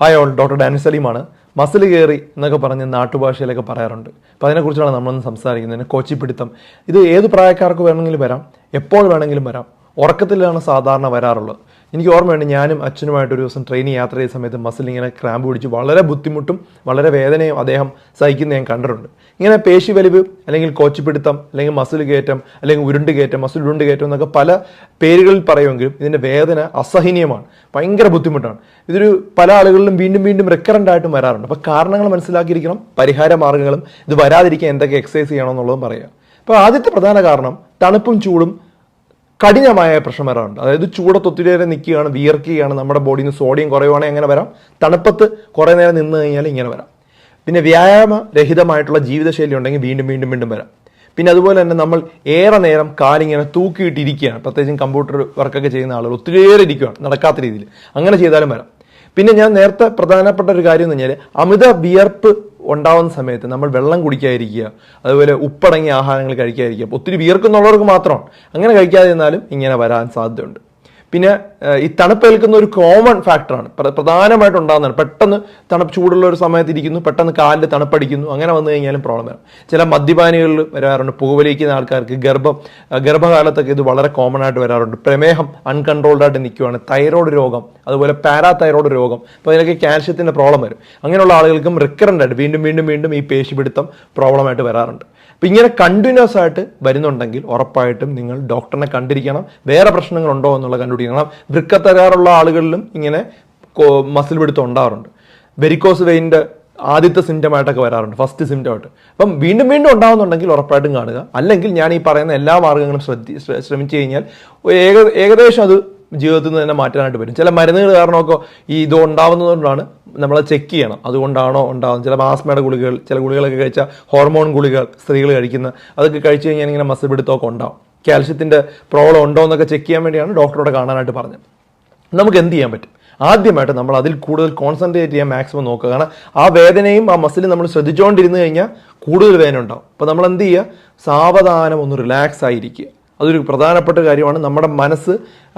Hi all doctor Dani സലീമാണ് muscle കയറി എന്നൊക്കെ പറഞ്ഞ് നാട്ടുഭാഷയിലൊക്കെ പറയാറുണ്ട്. അപ്പോൾ അതിനെക്കുറിച്ചാണ് നമ്മളൊന്ന് സംസാരിക്കുന്നത് കോച്ചിപ്പിടുത്തം. ഇത് ഏത് പ്രായക്കാർക്ക് വേണമെങ്കിലും വരാം എപ്പോൾ വേണമെങ്കിലും വരാം ഉറക്കത്തിലാണ് സാധാരണ വരാറുള്ളത്. എനിക്ക് ഓർമ്മയുണ്ട് ഞാനും അച്ഛനുമായിട്ട് ഒരു ദിവസം ട്രെയിനിൽ യാത്ര ചെയ്ത സമയത്ത് മസിൽ ഇങ്ങനെ ക്രാമ്പ് പിടിച്ച് വളരെ ബുദ്ധിമുട്ടും വളരെ വേദനയും അദ്ദേഹം സഹിക്കുന്ന ഞാൻ കണ്ടിട്ടുണ്ട്. ഇങ്ങനെ പേശി വലിവ് അല്ലെങ്കിൽ കോച്ചിപ്പിടുത്തം അല്ലെങ്കിൽ മസിൽ കയറ്റം അല്ലെങ്കിൽ ഉരുണ്ട് കയറ്റം മസിൽ ഉരുണ്ട് കയറ്റം എന്നൊക്കെ പല പേരുകളിൽ പറയുമെങ്കിലും ഇതിന്റെ വേദന അസഹനീയമാണ്. ഭയങ്കര ബുദ്ധിമുട്ടാണ്. ഇതൊരു പല ആളുകളിലും വീണ്ടും വീണ്ടും റിക്കറന്റ് ആയിട്ടും വരാറുണ്ട്. അപ്പോൾ കാരണങ്ങൾ മനസ്സിലാക്കിയിരിക്കണം പരിഹാര മാർഗങ്ങളും ഇത് വരാതിരിക്കാൻ എന്തൊക്കെ എക്സസൈസ് ചെയ്യണമെന്നുള്ളതും പറയുക. അപ്പോൾ ആദ്യത്തെ പ്രധാന കാരണം തണുപ്പും ചൂടും കഠിനമായ പ്രശ്നം വരാറുണ്ട് അതായത് ചൂടത്ത് നിൽക്കുകയാണ് വിയർക്കുകയാണ് നമ്മുടെ ബോഡിയിൽ നിന്ന് സോഡിയം കുറയുവാണെങ്കിൽ അങ്ങനെ വരാം? തണുപ്പത്ത് കുറേ നേരം നിന്ന് കഴിഞ്ഞാൽ ഇങ്ങനെ വരാം. പിന്നെ വ്യായാമ രഹിതമായിട്ടുള്ള ജീവിതശൈലി ഉണ്ടെങ്കിൽ വീണ്ടും വീണ്ടും വീണ്ടും വരാം. പിന്നെ അതുപോലെ തന്നെ നമ്മൾ ഏറെ നേരം കാലിങ്ങനെ തൂക്കിയിട്ടിരിക്കുകയാണ്. പ്രത്യേകിച്ചും കമ്പ്യൂട്ടർ വർക്കൊക്കെ ചെയ്യുന്ന ആളുകൾ ഒത്തിരിയേറെ ഇരിക്കുകയാണ് നടക്കാത്ത രീതിയിൽ. അങ്ങനെ ചെയ്താലും വരാം. പിന്നെ ഞാൻ നേരത്തെ പ്രധാനപ്പെട്ട ഒരു കാര്യം എന്ന് പറഞ്ഞാൽ അമിത വിയർപ്പ് ഉണ്ടാവുന്ന സമയത്ത് നമ്മൾ വെള്ളം കുടിക്കാതിരിക്കുക അതുപോലെ ഉപ്പടങ്ങിയ ആഹാരങ്ങൾ കഴിക്കാതിരിക്കുക. ഒത്തിരി വിയർക്കുന്നുള്ളവർക്ക് മാത്രമാണ് അങ്ങനെ കഴിക്കാതിരുന്നാലും ഇങ്ങനെ വരാൻ സാധ്യതയുണ്ട്. പിന്നെ ഈ തണുപ്പേൽക്കുന്ന ഒരു കോമൺ ഫാക്ടറാണ് പ്ര- പ്രധാനമായിട്ട് ഉണ്ടാകുന്നതാണ്. പെട്ടെന്ന് തണുപ്പ് ചൂടുള്ള ഒരു സമയത്ത് ഇരിക്കുന്നു പെട്ടെന്ന് കാലിൽ തണുപ്പടിക്കുന്നു അങ്ങനെ വന്നു കഴിഞ്ഞാലും പ്രോബ്ലം വരാം ചില മദ്യപാനികളിൽ വരാറുണ്ട്. പുകവലിക്കുന്ന ആൾക്കാർക്ക് ഗർഭം ഗർഭകാലത്തൊക്കെ ഇത് വളരെ കോമൺ ആയിട്ട് വരാറുണ്ട്. പ്രമേഹം അൺകൺട്രോൾഡ് ആയിട്ട് നിൽക്കുകയാണ് തൈറോയ്ഡ് രോഗം അതുപോലെ പാരാതൈറോയ്ഡ് രോഗം. അപ്പോൾ ഇതിനൊക്കെ കാൽഷ്യത്തിന്റെ പ്രോബ്ലം വരും. അങ്ങനെയുള്ള ആളുകൾക്കും റിക്കറന്റ് ആയിട്ട് വീണ്ടും വീണ്ടും വീണ്ടും ഈ പേശിപിടുത്തം പ്രോബ്ലമായിട്ട് വരാറുണ്ട്. അപ്പോൾ ഇങ്ങനെ കണ്ടിന്യൂസ് ആയിട്ട് വരുന്നുണ്ടെങ്കിൽ ഉറപ്പായിട്ടും നിങ്ങൾ ഡോക്ടറിനെ കണ്ടിരിക്കണം. വേറെ പ്രശ്നങ്ങളുണ്ടോ എന്നുള്ള കണ്ടുപിടിക്കണം. വൃക്ക തകരാറുള്ള ആളുകളിലും ഇങ്ങനെ മസിൽ പിടുത്തം ഉണ്ടാവാറുണ്ട്. വെരിക്കോസ് വെയിന്റെ ആദ്യത്തെ സിംറ്റമായിട്ടൊക്കെ വരാറുണ്ട്. ഫസ്റ്റ് സിംറ്റമായിട്ട് അപ്പം വീണ്ടും വീണ്ടും ഉണ്ടാകുന്നുണ്ടെങ്കിൽ ഉറപ്പായിട്ടും കാണുക. അല്ലെങ്കിൽ ഞാൻ ഈ പറയുന്ന എല്ലാ മാർഗങ്ങളും ശ്രദ്ധി ശ്രമിച്ചു കഴിഞ്ഞാൽ ഏക ഏകദേശം അത് ജീവിതത്തിൽ നിന്ന് തന്നെ മാറ്റാനായിട്ട് വരും ചില മരുന്നുകൾ കാരണമൊക്കെ ഈ ഇത് ഉണ്ടാവുന്നതുകൊണ്ടാണ് നമ്മൾ ചെക്ക് ചെയ്യണം. അതുകൊണ്ടാണോ ഉണ്ടാകുന്നത് ചില ആസ്മയുടെ ഗുളികകൾ ചില ഗുളികളൊക്കെ കഴിച്ചാൽ ഹോർമോൺ ഗുളികൾ സ്ത്രീകൾ കഴിക്കുന്ന അതൊക്കെ കഴിച്ചു കഴിഞ്ഞാൽ ഇങ്ങനെ മസിൽ പിടുത്തമൊക്കെ ഉണ്ടാവും. കാൽഷ്യത്തിന്റെ പ്രോബ്ലം ഉണ്ടോ എന്നൊക്കെ ചെക്ക് ചെയ്യാൻ വേണ്ടിയാണ് ഡോക്ടറോട് കാണാനായിട്ട് പറഞ്ഞത്. നമുക്ക് എന്ത് ചെയ്യാൻ പറ്റും? ആദ്യമായിട്ട് നമ്മൾ അതിൽ കൂടുതൽ കോൺസെൻട്രേറ്റ് ചെയ്യാൻ മാക്സിമം നോക്കുക. കാരണം ആ വേദനയും ആ മസിലും നമ്മൾ ശ്രദ്ധിച്ചുകൊണ്ടിരുന്നു കഴിഞ്ഞാൽ കൂടുതൽ വേദന ഉണ്ടാവും. അപ്പോൾ നമ്മൾ എന്ത് ചെയ്യുക? സാവധാനം ഒന്ന് റിലാക്സ് ആയിരിക്കുക. അതൊരു പ്രധാനപ്പെട്ട കാര്യമാണ്. നമ്മുടെ മനസ്സ്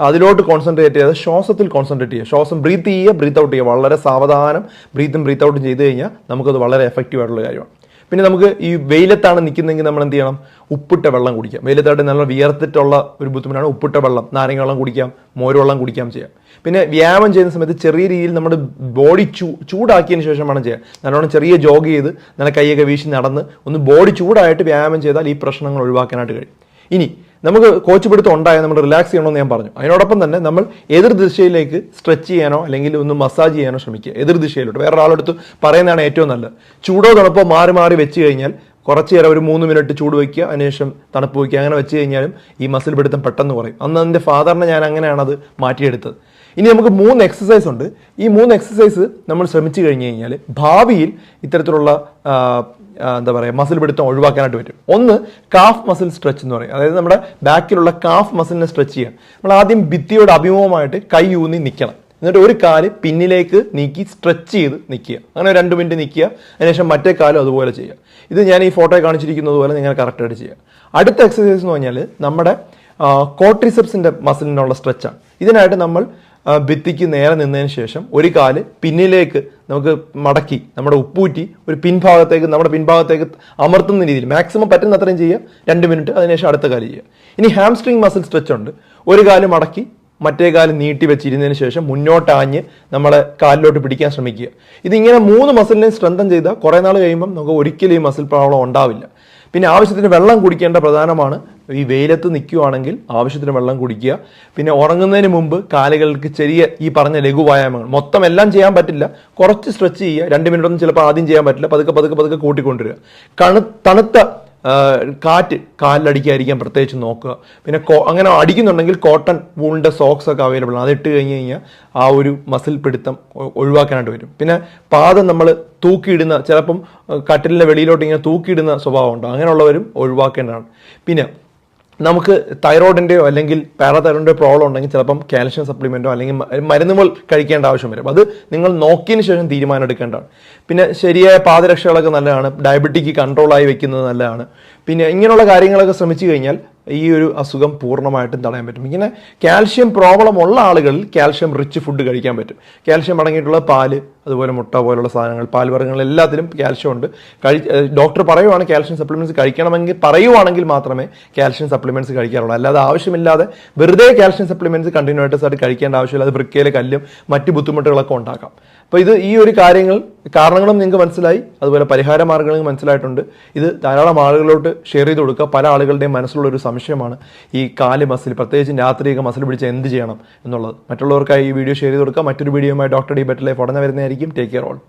അതിലോട്ട് കോൺസെൻട്രേറ്റ് ചെയ്ത് ശ്വാസത്തിൽ കോൺസെൻട്രേറ്റ് ചെയ്യുക. ശ്വാസം ബ്രീത്ത് ചെയ്യുക ബ്രീത്ത് ഔട്ട് ചെയ്യുക. വളരെ സാവധാനം ബ്രീത്തും ബ്രീത്ത് ഔട്ടും ചെയ്ത് കഴിഞ്ഞാൽ നമുക്കത് വളരെ എഫക്റ്റീവ് ആയിട്ടുള്ള കാര്യമാണ്. പിന്നെ നമുക്ക് ഈ വെയിലത്താണ് നിൽക്കുന്നതെങ്കിൽ നമ്മൾ എന്ത് ചെയ്യണം? ഉപ്പിട്ട വെള്ളം കുടിക്കാം. വെയിലത്തായിട്ട് നല്ല വിയർത്തിട്ടുള്ള ഒരു ബുദ്ധിമുട്ടാണ് ഉപ്പിട്ട വെള്ളം. നാരങ്ങ വെള്ളം കുടിക്കാം മോര് വെള്ളം കുടിക്കാം ചെയ്യാം. പിന്നെ വ്യായാമം ചെയ്യുന്ന സമയത്ത് ചെറിയ രീതിയിൽ നമ്മുടെ ബോഡി ചൂ ചൂടാക്കിയതിന് ശേഷം വേണം ചെയ്യാൻ. നല്ലോണം ചെറിയ ജോഗ് ചെയ്ത് നല്ല കൈയൊക്കെ വീശി നടന്ന് ഒന്ന് ബോഡി ചൂടായിട്ട് വ്യായാമം ചെയ്താൽ ഈ പ്രശ്നങ്ങൾ ഒഴിവാക്കാനായിട്ട് കഴിയും. ഇനി നമുക്ക് കോച്ച് പിടുത്തം ഉണ്ടായാൽ നമ്മൾ റിലാക്സ് ചെയ്യണമെന്ന് ഞാൻ പറഞ്ഞു. അതിനോടൊപ്പം തന്നെ നമ്മൾ എതിർ ദിശയിലേക്ക് സ്ട്രെച്ച് ചെയ്യാനോ അല്ലെങ്കിൽ ഒന്ന് മസാജ് ചെയ്യാനോ ശ്രമിക്കുക. എതിർ ദിശയിലോട്ട്. വേറെ ഒരാളെടുത്ത് പറയുന്നതാണ് ഏറ്റവും നല്ലത്. ചൂടോ തണുപ്പോ മാറി മാറി വെച്ച് കഴിഞ്ഞാൽ കുറച്ച് നേരം ഒരു മൂന്ന് മിനിറ്റ് ചൂട് വയ്ക്കുക അതിനുശേഷം തണുപ്പ് വയ്ക്കുക അങ്ങനെ വെച്ച് കഴിഞ്ഞാലും ഈ മസിൽ പിടുത്തം പെട്ടെന്ന് കുറയും. അന്ന് എന്റെ ഫാദറിനെ ഞാൻ അങ്ങനെയാണ് അത് മാറ്റിയെടുത്തത്. ഇനി നമുക്ക് മൂന്ന് എക്സസൈസ് ഉണ്ട്. ഈ മൂന്ന് എക്സസൈസ് നമ്മൾ ശ്രമിച്ചു കഴിഞ്ഞ് കഴിഞ്ഞാൽ ഭാവിയിൽ ഇത്തരത്തിലുള്ള എന്താ പറയുക മസിൽ പിടുത്തം ഒഴിവാക്കാനായിട്ട് പറ്റും. ഒന്ന് കാഫ് മസിൽ സ്ട്രെച്ച് എന്ന് പറയും. അതായത് നമ്മുടെ ബാക്കിലുള്ള കാഫ് മസിലിനെ സ്ട്രെച്ച് ചെയ്യാൻ നമ്മൾ ആദ്യം ഭിത്തിയോട് അഭിമുഖമായിട്ട് കൈ ഊന്നി നിൽക്കണം. എന്നിട്ട് ഒരു കാൽ പിന്നിലേക്ക് നീക്കി സ്ട്രെച്ച് ചെയ്ത് നിൽക്കുക. അങ്ങനെ രണ്ട് മിനിറ്റ് നിൽക്കുക. അതിനുശേഷം മറ്റേ കാലും അതുപോലെ ചെയ്യുക. ഇത് ഞാൻ ഈ ഫോട്ടോയിൽ കാണിച്ചിരിക്കുന്നത് പോലെ നിങ്ങൾ കറക്റ്റായിട്ട് ചെയ്യുക. അടുത്ത എക്സസൈസ് എന്ന് പറഞ്ഞാൽ നമ്മുടെ കോട്രിസെപ്സിന്റെ മസിലിനുള്ള സ്ട്രെച്ചാണ് ഇതിനായിട്ട് നമ്മൾ ഭിത്തിക്ക് നേരെ നിന്നതിന് ശേഷം ഒരു കാൽ പിന്നിലേക്ക് നമുക്ക് മടക്കി നമ്മുടെ ഉപ്പൂറ്റി ഒരു പിൻഭാഗത്തേക്ക് നമ്മുടെ പിൻഭാഗത്തേക്ക് അമർത്തുന്ന രീതിയിൽ മാക്സിമം പറ്റുന്ന അത്രയും ചെയ്യുക രണ്ട് മിനിറ്റ് അതിനുശേഷം അടുത്ത കാൽ ചെയ്യുക ഇനി ഹാംസ്ട്രിങ് മസിൽ സ്ട്രെച്ച് ഉണ്ട്. ഒരു കാൽ മടക്കി മറ്റേ കാൽ നീട്ടി വെച്ചിരുന്നതിന് ശേഷം മുന്നോട്ടാഞ്ഞ് നമ്മളെ കാലിലോട്ട് പിടിക്കാൻ ശ്രമിക്കുക. ഇതിങ്ങനെ മൂന്ന് മസിലിനെ സ്ട്രെങ്തൻ ചെയ്താൽ കുറേ നാൾ കഴിയുമ്പം നമുക്ക് ഒരിക്കലും ഈ മസിൽ പ്രോബ്ലം ഉണ്ടാവില്ല. പിന്നെ ആവശ്യത്തിന് വെള്ളം കുടിക്കേണ്ട പ്രധാനമാണ് ഈ വെയിലത്ത് നിൽക്കുകയാണെങ്കിൽ ആവശ്യത്തിന് വെള്ളം കുടിക്കുക. പിന്നെ ഉറങ്ങുന്നതിന് മുമ്പ് കാലുകൾക്ക് ചെറിയ ഈ പറഞ്ഞ ലഘുവായാമങ്ങൾ. മൊത്തം എല്ലാം ചെയ്യാൻ പറ്റില്ല. കുറച്ച് സ്ട്രെച്ച് ചെയ്യുക. രണ്ട് മിനിറ്റ് ഒന്നും ചിലപ്പോൾ ആദ്യം ചെയ്യാൻ പറ്റില്ല. പതുക്കെ പതുക്കെ പതുക്കെ കൂട്ടിക്കൊണ്ടുവരിക. കണു തണുത്ത കാറ്റ് കാലിലടിക്കാതിരിക്കാൻ പ്രത്യേകിച്ച് നോക്കുക. പിന്നെ കോ അങ്ങനെ അടിക്കുന്നുണ്ടെങ്കിൽ കോട്ടൺ വൂളിന്റെ സോക്സ് ഒക്കെ അവൈലബിൾ ആണ്. അത് ഇട്ട് കഴിഞ്ഞ് കഴിഞ്ഞാൽ ആ ഒരു മസിൽ പിടുത്തം ഒഴിവാക്കാനായിട്ട് വരും. പിന്നെ പാദം നമ്മൾ തൂക്കിയിടുന്ന ചിലപ്പം കട്ടിലിന്റെ വെളിയിലോട്ട് ഇങ്ങനെ തൂക്കിയിടുന്ന സ്വഭാവം ഉണ്ടോ. അങ്ങനെയുള്ളവരും ഒഴിവാക്കേണ്ടതാണ്. പിന്നെ നമുക്ക് തൈറോയിഡിന്റെയോ അല്ലെങ്കിൽ പാരാതൈറോയിഡിന്റെ പ്രോബ്ലം ഉണ്ടെങ്കിൽ ചിലപ്പം കാൽഷ്യം സപ്ലിമെന്റോ അല്ലെങ്കിൽ മരുന്നുകൾ കഴിക്കേണ്ട ആവശ്യം വരും. അത് നിങ്ങൾ നോക്കിയതിന് ശേഷം തീരുമാനം എടുക്കേണ്ടതാണ്. പിന്നെ ശരിയായ പാദരക്ഷകളൊക്കെ നല്ലതാണ്. ഡയബറ്റിക്ക് കൺട്രോളായി വെക്കുന്നത് നല്ലതാണ്. പിന്നെ ഇങ്ങനെയുള്ള കാര്യങ്ങളൊക്കെ ശ്രമിച്ചു കഴിഞ്ഞാൽ ഈ ഒരു അസുഖം പൂർണമായിട്ടും തടയാൻ പറ്റും. ഇങ്ങനെ കാൽഷ്യം പ്രോബ്ലം ഉള്ള ആളുകളിൽ കാൽഷ്യം റിച്ച് ഫുഡ് കഴിക്കാൻ പറ്റും. കാൽഷ്യം അടങ്ങിയിട്ടുള്ള പാൽ അതുപോലെ മുട്ട പോലുള്ള സാധനങ്ങൾ പാൽ പാൽവർഗങ്ങൾ എല്ലാത്തിലും കാൽഷ്യം ഉണ്ട്. കഴി ഡോക്ടർ പറയുവാണ് കാൽഷ്യം സപ്ലിമെന്റ്സ് കഴിക്കണമെങ്കിൽ പറയുവാണെങ്കിൽ മാത്രമേ കാൽഷ്യം സപ്ലിമെന്റ്സ് കഴിക്കാറുള്ളൂ. അല്ലാതെ ആവശ്യമില്ലാതെ വെറുതെ കാൽഷ്യം സപ്ലിമെന്റ്സ് കണ്ടിന്യൂ ആയിട്ട് കഴിക്കേണ്ട ആവശ്യമില്ല. അത് വൃക്കയിലെ കല്ലും മറ്റ് ബുദ്ധിമുട്ടുകളൊക്കെ ഉണ്ടാക്കാം. അപ്പോൾ ഇത് ഈ ഒരു കാര്യങ്ങൾ കാരണങ്ങളും നിങ്ങൾക്ക് മനസ്സിലായി അതുപോലെ പരിഹാര മാർഗങ്ങളും മനസ്സിലായിട്ടുണ്ട്. ഇത് ധാരാളം ആളുകളോട്ട് ഷെയർ ചെയ്ത് കൊടുക്കുക. പല ആളുകളുടെയും മനസ്സിലുള്ള ഒരു സംശയമാണ് ഈ കാൽ മസിൽ പ്രത്യേകിച്ചും രാത്രിയൊക്കെ മസിൽ പിടിച്ച് എന്ത് ചെയ്യണം എന്നുള്ളത്. മറ്റുള്ളവർക്കായി ഈ വീഡിയോ ഷെയർ ചെയ്ത് കൊടുക്കുക. മറ്റൊരു വീഡിയോയുമായി ഡോക്ടർ ഡി ബെറ്റർ ലൈഫ് ഉടനെ വരുന്നതായിരിക്കും. Take care all